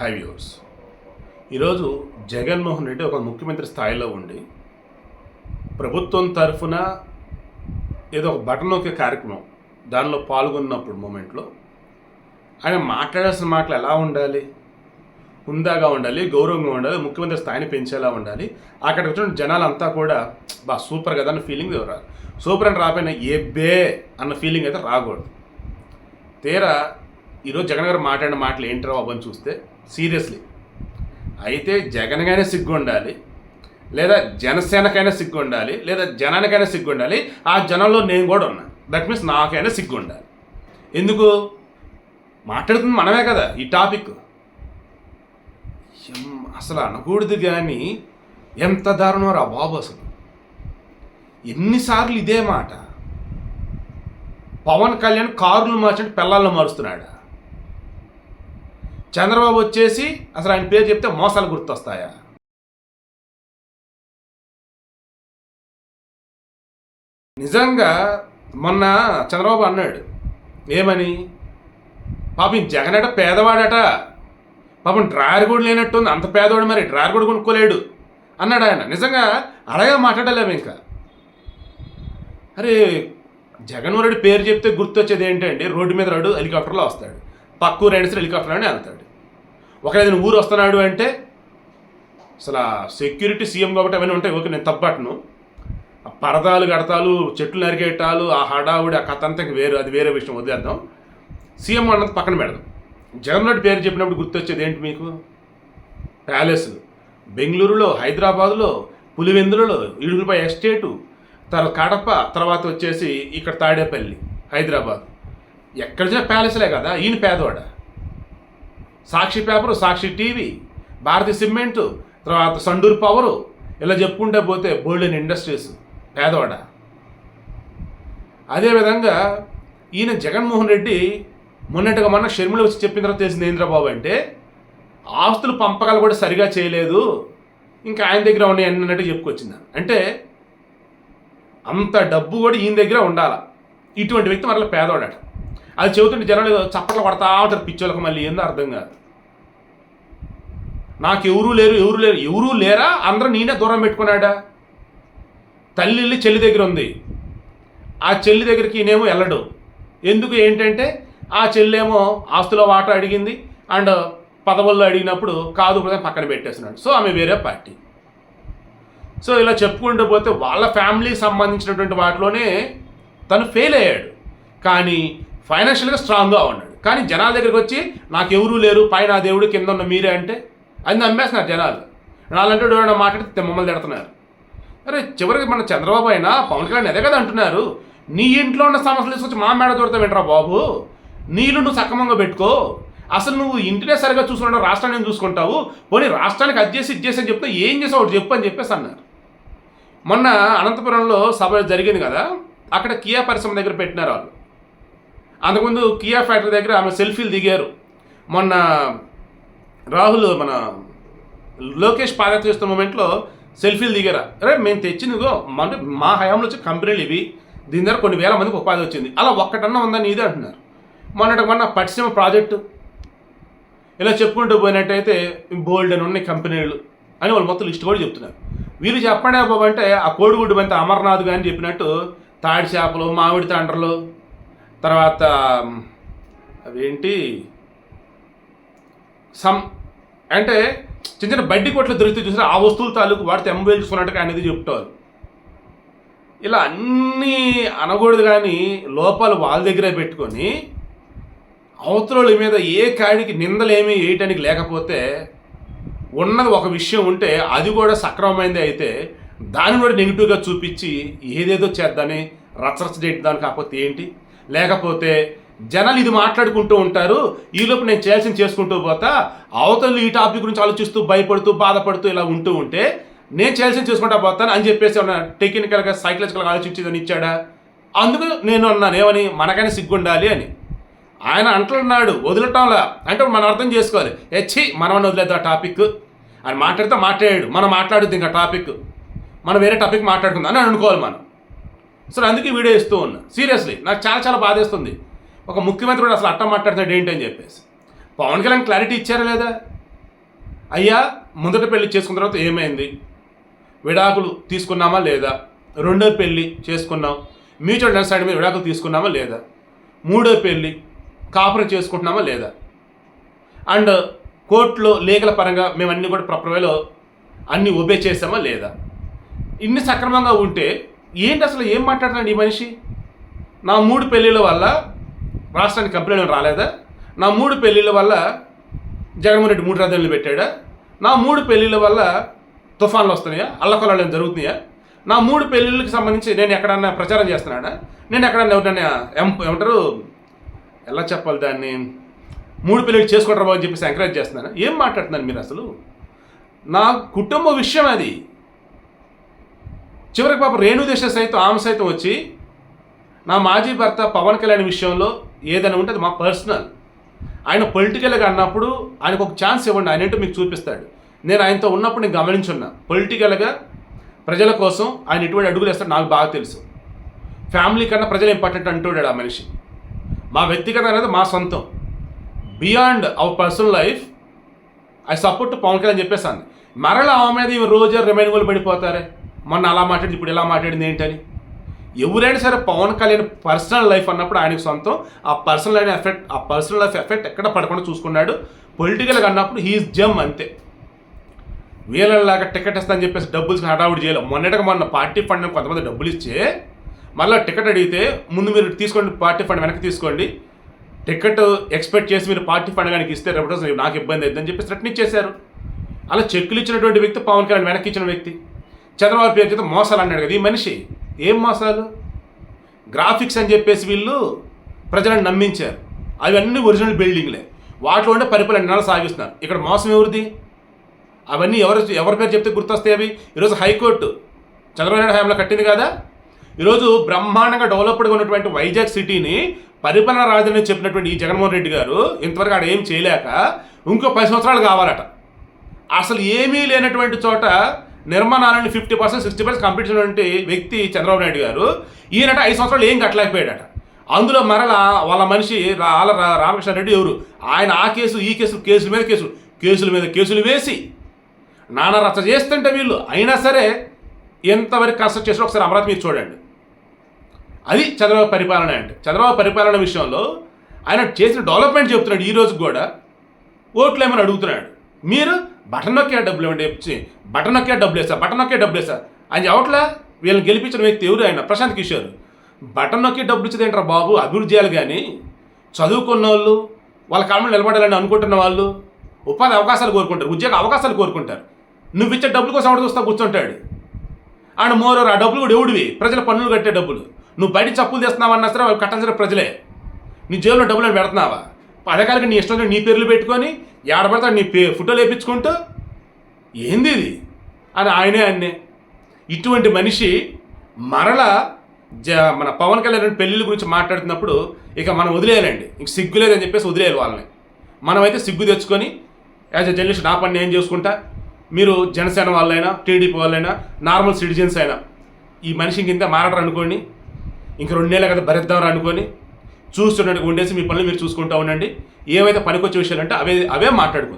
High viewers ఈరోజు జగన్మోహన్ రెడ్డి ఒక ముఖ్యమంత్రి స్థాయిలో ఉండి ప్రభుత్వం తరఫున ఏదో ఒక బటన్ నొక్కే కార్యక్రమం దానిలో పాల్గొన్నప్పుడు మూమెంట్లో ఆయన మాట్లాడాల్సిన మాటలు ఎలా ఉండాలి? హుందాగా ఉండాలి గౌరవంగా ఉండాలి ముఖ్యమంత్రి స్థాయిని పెంచేలా ఉండాలి. అక్కడికి వచ్చిన జనాలంతా కూడా బా సూపర్ కదా అన్న ఫీలింగ్ రాదు సూపర్ అని రాపోయినా ఏ బే అన్న ఫీలింగ్ అయితే రాకూడదు. తీరా ఈరోజు జగన్ గారు మాట్లాడిన మాటలు ఏంటి బాబు అని చూస్తే సీరియస్లీ. అయితే జగన్కైనా సిగ్గు ఉండాలి లేదా జనసేనకైనా సిగ్గు ఉండాలి లేదా జనానికైనా సిగ్గు ఉండాలి ఆ జనంలో నేను కూడా ఉన్నాను దట్ మీన్స్ నాకైనా సిగ్గు ఉండాలి ఎందుకు? మాట్లాడుతుంది మనమే కదా ఈ టాపిక్. అసలు అనకూడదు కానీ ఎంత దారుణం రా బాబు అసలు. ఎన్నిసార్లు ఇదే మాట. పవన్ కళ్యాణ్ కారులు మార్చండి పిల్లల్లో మారుస్తున్నాడా? చంద్రబాబు వచ్చేసి అసలు ఆయన పేరు చెప్తే మోసాలు గుర్తొస్తాయా? నిజంగా మొన్న చంద్రబాబు అన్నాడు ఏమని? పాపం జగనట పేదవాడట. పాపం డ్రాయర్ కూడా లేనట్టుంది. అంత పేదవాడు మరి డ్రాయర్ కూడా కొనుక్కోలేడు. అన్నాడు ఆయన. నిజంగా అలాగే మాట్లాడలేము ఇంకా. అరే జగన్మోహన్ రెడ్డి పేరు చెప్తే గుర్తొచ్చేది ఏంటంటే రోడ్డు మీద రాడు హెలికాప్టర్లో వస్తాడు. పక్కూరు అయినా సరే హెలికాప్టర్ అని వెళ్తాడు ఒకవేళ ఊరు వస్తున్నాడు అంటే అసలు సెక్యూరిటీ సీఎం కాబట్టి అవన్నీ ఉంటాయి. ఓకే నేను తప్పట్ను. ఆ పరదాలు కడతాలు చెట్లు నరికేటాలు ఆ హడావుడి ఆ కథ అంతా వేరు. అది వేరే విషయం వదిలేద్దాం. సీఎం అన్నది పక్కన పెడదాం. జగన్ రెడ్డి పేరు చెప్పినప్పుడు గుర్తొచ్చేది ఏంటి మీకు? ప్యాలెస్. బెంగళూరులో హైదరాబాదులో పులివెందులలో ఇడుగులపై ఎస్టేటు తర్వాత కడప తర్వాత వచ్చేసి ఇక్కడ తాడేపల్లి హైదరాబాద్. ఎక్కడ చూసినా ప్యాలెస్లే కదా ఈయన పేదవాడ Sakshi paper Sakshi TV Bharathi cement తర్వాత సండూరు పవరు ఇలా చెప్పుకుంటే పోతే బోల్డెన్ ఇండస్ట్రీస్ పేదవాడ అదేవిధంగా ఈయన జగన్మోహన్ రెడ్డి మొన్నటిగా మొన్న షర్మిల వచ్చి చెప్పిన తర్వాత తెలిసింది ఏంద్రబాబు అంటే ఆస్తులు పంపకాలు కూడా సరిగా చేయలేదు ఇంకా ఆయన దగ్గర ఉన్నాయి అన్నట్టు చెప్పుకొచ్చింది. అంటే అంత డబ్బు కూడా ఈయన దగ్గర ఉండాల? ఇటువంటి వ్యక్తి మరలా పేదవాడట అది చెబుతుంటే జనాలు చప్పట్లు కొడతా ఉంటారు పిచ్చోళ్ళకి మళ్ళీ ఏందో అర్థం కాదు. నాకు ఎవరూ లేరు ఎవరు లేరు ఎవరూ లేరా? అందరూ నేనే దూరం పెట్టుకున్నాడా? తల్లి చెల్లి దగ్గర ఉంది. ఆ చెల్లి దగ్గరికి ఈయనేమో వెళ్ళడు. ఎందుకు ఏంటంటే ఆ చెల్లేమో ఆస్తుల వాటా అడిగింది అండ్ పదవుల్లో అడిగినప్పుడు కాదు ప్రధాని పక్కన పెట్టేస్తున్నాడు. సో ఆమె వేరే పార్టీ. సో ఇలా చెప్పుకుంటూ పోతే వాళ్ళ ఫ్యామిలీకి సంబంధించినటువంటి వాటిలోనే తను ఫెయిల్ అయ్యాడు. కానీ ఫైనాన్షియల్గా స్ట్రాంగ్గా ఉన్నాడు. కానీ జనాల దగ్గరికి వచ్చి నాకు ఎవరూ లేరు పైన దేవుడు కింద ఉన్న మీరే అంటే అది నమ్మేస్తున్నారు జనాలు. నాలంటే ఎవరైనా మాట్లాడితే మమ్మల్ని తిడుతున్నారు. అరే చివరికి మన చంద్రబాబు అయినా పవన్ కళ్యాణ్ అదే కదా అంటున్నారు. నీ ఇంట్లో ఉన్న సమస్యలు తీసుకొచ్చి మా మేడ దొరుకుతా వింటరా బాబు? నీళ్ళు నువ్వు సక్రమంగా పెట్టుకో. అసలు నువ్వు ఇంటినే సరిగా చూసుకుంటావు రాష్ట్రాన్ని చూసుకుంటావు? పోనీ రాష్ట్రానికి అది చేసి ఇది చేసి అని చెప్తే ఏం చేసావు? ఒకటి చెప్పు అని చెప్పేసి అన్నారు. మొన్న అనంతపురంలో సభ జరిగింది కదా అక్కడ కియా పరిశ్రమ దగ్గర పెట్టినారు వాళ్ళు. అంతకుముందు కియా ఫ్యాక్టరీ దగ్గర ఆమె సెల్ఫీలు దిగారు. మొన్న రాహుల్ మన లోకేష్ పాదయాత్ర చేస్తున్న మూమెంట్లో సెల్ఫీలు దిగారా? అరే మేము తెచ్చినగో అంటే మా హయాంలో వచ్చే కంపెనీలు ఇవి. దీని ద్వారా కొన్ని వేల మందికి ఉపాధి వచ్చింది. అలా ఒక్కటన్నా ఉందని ఇదే అంటున్నారు. మొన్నటి మొన్న పట్టిసీమ ప్రాజెక్టు. ఇలా చెప్పుకుంటూ పోయినట్టయితే బోల్డ్ అని ఉన్నాయి కంపెనీలు అని వాళ్ళు మొత్తం లిస్ట్ కూడా చెప్తున్నారు. వీళ్ళు చెప్పండి బాబు అంటే ఆ కోడిగుడ్డు బంత అమర్నాథ్ గాని చెప్పినట్టు తాడి చేపలు మామిడి తండ్రలు తర్వాత అదేంటి అవేంటి? సమ్ అంటే చిన్న చిన్న బడ్డీ కొట్లు దొరికితే చూసినా ఆ వస్తువుల తాలూకు వాడితే ఎంబేలు చూసుకున్నట్టుగా అనేది చెప్తారు. ఇలా అన్నీ అనకూడదు కానీ లోపాలు వాళ్ళ దగ్గరే పెట్టుకొని అవతల మీద ఏ కాడికి నిందలేమీ వేయటానికి లేకపోతే ఉన్నది ఒక విషయం ఉంటే అది కూడా సక్రమమైంది అయితే దాన్ని కూడా నెగిటివ్గా చూపించి ఏదేదో చేద్దామని రచరచ దాని కాకపోతే ఏంటి? లేకపోతే జనాలు ఇది మాట్లాడుకుంటూ ఉంటారు. ఈలోపు నేను చేయాల్సింది చేసుకుంటూ పోతా. అవతలు ఈ టాపిక్ గురించి ఆలోచిస్తూ భయపడుతూ బాధపడుతూ ఇలా ఉంటూ ఉంటే నేను చేయాల్సింది చేసుకుంటా పోతాను అని చెప్పేసి ఏమన్నా టెక్నికల్గా సైకలాజికల్గా ఆలోచించేదని ఇచ్చాడా? అందుకు నేను అన్నాను ఏమని? మనకైనా సిగ్గుండాలి అని. ఆయన అంటున్నాడు వదలటంలా. అంటే మనం అర్థం చేసుకోవాలి. హెచ్చి మనం వదిలేదు ఆ టాపిక్? అని మాట్లాడితే మాట్లాడాడు మనం మాట్లాడుద్ది ఇంకా టాపిక్. మనం వేరే టాపిక్ మాట్లాడుకుందాం అని అనుకోవాలి మనం. సో అందుకే వీడియో ఇస్తూ ఉన్నా. సీరియస్లీ నాకు చాలా చాలా బాధేస్తుంది. ఒక ముఖ్యమంత్రి కూడా అసలు అట్ట మాట్లాడుతున్నాడు ఏంటి అని చెప్పేసి. పవన్ కళ్యాణ్ క్లారిటీ ఇచ్చారా లేదా? అయ్యా ముందట పెళ్ళి చేసుకున్న తర్వాత ఏమైంది? విడాకులు తీసుకున్నామా లేదా? రెండో పెళ్ళి చేసుకున్నాం. మ్యూచువల్ అండర్స్టాండింగ్ మీద విడాకులు తీసుకున్నామా లేదా? మూడో పెళ్ళి కాపురం చేసుకుంటున్నామా లేదా? అండ్ కోర్టులో లీగల పరంగా మేము అన్నీ కూడా ప్రాపర్ అన్నీ ఒబే చేసామా లేదా? ఇన్ని సక్రమంగా ఉంటే ఏంటి అసలు ఏం మాట్లాడుతున్నాడు ఈ మనిషి? నా మూడు పెళ్ళిళ్ళ వల్ల రాష్ట్రానికి కంప్లైంట్ రాలేదా? నా మూడు పెళ్ళిళ్ళ వల్ల జగన్మోహన్ రెడ్డి మూడు రాజధానులు పెట్టాడా? నా మూడు పెళ్ళిళ్ళ వల్ల తుఫాన్లు వస్తున్నాయా? అల్లకొల్లాలు జరుగుతున్నాయా? నా మూడు పెళ్ళిళ్ళకి సంబంధించి నేను ఎక్కడన్నా ప్రచారం చేస్తున్నాడా? నేను ఎక్కడన్నా ఎవరినైనా ఎం ఏమంటారు? ఎలా చెప్పాలి దాన్ని? మూడు పెళ్ళిళ్ళు చేసుకుంటారు బాబు అని చెప్పేసి ఎంకరేజ్ చేస్తున్నాను? ఏం మాట్లాడుతున్నాను మీరు అసలు? నా కుటుంబ విషయం అది. చివరికి పాప రేణుదేశ సైతం ఆమె సైతం వచ్చి నా మాజీ భర్త పవన్ కళ్యాణ్ విషయంలో ఏదైనా ఉంటే అది మా పర్సనల్. ఆయన పొలిటికల్గా అన్నప్పుడు ఆయనకు ఒక ఛాన్స్ ఇవ్వండి ఆయన ఏంటో మీకు చూపిస్తాడు. నేను ఆయనతో ఉన్నప్పుడు నేను గమనించున్నా పొలిటికల్గా ప్రజల కోసం ఆయన ఎటువంటి అడుగులు వేస్తాడు నాకు బాగా తెలుసు. ఫ్యామిలీ కన్నా ప్రజలు ఇంపార్టెంట్ అంటున్నాడు ఆ మనిషి. మా వ్యక్తిగత అనేది మా సొంతం. Beyond our personal life I support Pawan Kalyan చెప్పేసాను మరలా ఆమె మీద ఈమె రోజు రిమైనింగ్ పడిపోతారే? మొన్న అలా మాట్లాడింది ఇప్పుడు ఇలా మాట్లాడింది ఏంటని? ఎవరైనా సరే పవన్ కళ్యాణ్ పర్సనల్ లైఫ్ అన్నప్పుడు ఆయనకు సొంతం. ఆ పర్సనల్ లైఫ్ ఎఫెక్ట్ ఆ పర్సనల్ లైఫ్ ఎఫెక్ట్ ఎక్కడ పడకుండా చూసుకున్నాడు. పొలిటికల్గా అన్నప్పుడు హీఈస్ జమ్ అంతే. వీళ్ళలాగా టికెట్ ఇస్తా అని చెప్పేసి డబ్బులు హడావుడి చేయాలి మొన్నటిగా మొన్న పార్టీ ఫండ్ కొంతమంది డబ్బులు ఇచ్చే మళ్ళీ టికెట్ అడిగితే ముందు మీరు తీసుకోండి పార్టీ ఫండ్ వెనక్కి తీసుకోండి. టికెట్ ఎక్స్పెక్ట్ చేసి మీరు పార్టీ ఫండ్ కనుక ఇస్తే రేపు నాకు ఇబ్బంది అవుతుందని చెప్పి రిటర్న్ ఇచ్చేశారు. అలా చెక్కులు ఇచ్చినటువంటి వ్యక్తి పవన్ కళ్యాణ్ వెనక్కి ఇచ్చిన వ్యక్తి. చంద్రబాబు పేరు చేత మోసాలు అన్నాడు కదా ఈ మనిషి. ఏం మోసాలు? గ్రాఫిక్స్ అని చెప్పేసి వీళ్ళు ప్రజలను నమ్మించారు. అవన్నీ ఒరిజినల్ బిల్డింగ్లే. వాటిలో ఉండే పరిపాలన నెల సాగిస్తున్నారు? ఇక్కడ మోసం ఎవరిది? అవన్నీ ఎవరు ఎవరి పేరు చెప్తే గుర్తొస్తాయి అవి? ఈరోజు హైకోర్టు చంద్రబాబు నాయుడు హయాంలో కట్టింది కదా? ఈరోజు బ్రహ్మాండంగా డెవలప్డ్గా ఉన్నటువంటి వైజాగ్ సిటీని పరిపాలన రాజధాని చెప్పినటువంటి ఈ జగన్మోహన్ రెడ్డి గారు ఇంతవరకు ఆడ ఏం చేయలేక ఇంకో పది సంవత్సరాలు కావాలట. అసలు ఏమీ లేనటువంటి చోట నిర్మాణాలని fifty percent sixty percent complete చేసినటువంటి వ్యక్తి చంద్రబాబు నాయుడు గారు. ఈయనట ఐదు సంవత్సరాలు ఏం కట్టలేకపోయాడట. అందులో మరలా వాళ్ళ మనిషి వాళ్ళ ఆల రా- రామకృష్ణ రెడ్డి ఎవరు? ఆయన ఆ కేసు ఈ కేసు కేసుల మీద కేసులు కేసుల మీద కేసులు వేసి నానా రచ్చ చేస్తుంటే వీళ్ళు. అయినా సరే ఎంతవరకు కష్టం చేసిన ఒకసారి అమరావతి మీరు చూడండి. అది చంద్రబాబు పరిపాలన అంటే. చంద్రబాబు పరిపాలన విషయంలో ఆయన చేసిన డెవలప్మెంట్ చెప్తున్నాడు ఈ రోజు కూడా. ఓట్లు ఏమని అడుగుతున్నాడు? మీరు బటన్ నొక్కే డబ్బులు ఇవ్వండి వచ్చి బటన్ నొక్కే డబ్బులు వేసా బటన్ నొక్కే డబ్బులు వేసా అని చెప్పట్లా? వీళ్ళని గెలిపించిన వ్యక్తి ఎవరు ఆయన? ప్రశాంత్ కిషోర్. బటన్ నొక్కి డబ్బులు ఇచ్చేది బాబు? అభివృద్ధి చేయాలి కానీ చదువుకున్న వాళ్ళు వాళ్ళ కాలంలో నిలబడాలని అనుకుంటున్న వాళ్ళు ఉపాధి అవకాశాలు కోరుకుంటారు ఉద్యోగ అవకాశాలు కోరుకుంటారు. నువ్వు ఇచ్చే డబ్బుల కోసం ఎవరు చూస్తా కూర్చుంటాడు. అండ్ మోర్ ఆ డబ్బులు కూడా ఎవడివి? ప్రజల పన్నులు కట్టే డబ్బులు. నువ్వు బయట చప్పులు తెస్తున్నావన్నా సరే అవి కట్టాల్సిన ప్రజలే. నీ జేబులో డబ్బులు అని పెడుతున్నావా? పథకాలకి నీ ఇష్టం నీ పేర్లు పెట్టుకొని ఏడబడతా నీ పే ఫోటోలు వేయించుకుంటూ ఏంది ఇది? అని ఆయనే అన్నే. ఇటువంటి మనిషి మరల జ మన పవన్ కళ్యాణ్ పెళ్ళిళ్ళ గురించి మాట్లాడుతున్నప్పుడు ఇక మనం వదిలేయాలండి. ఇంక సిగ్గు లేదని చెప్పేసి వదిలేయాలి వాళ్ళని. మనమైతే సిగ్గు తెచ్చుకొని యాజ్ ఎ జర్నలిస్ట్ నా పని నేను చేసుకుంటా? మీరు జనసేన వాళ్ళైనా టీడీపీ వాళ్ళైనా నార్మల్ సిటిజన్స్ అయినా ఈ మనిషికి ఇంత మారడరు అనుకోండి ఇంక రెండేళ్ళ కదా భరిద్దాం అనుకొని చూస్తుండండి ఉండేసి మీ పనులు మీరు చూసుకుంటా ఉండండి. ఏవైతే పనికొచ్చే విషయాలు అంటే అవే అవే మాట్లాడుకుందాం.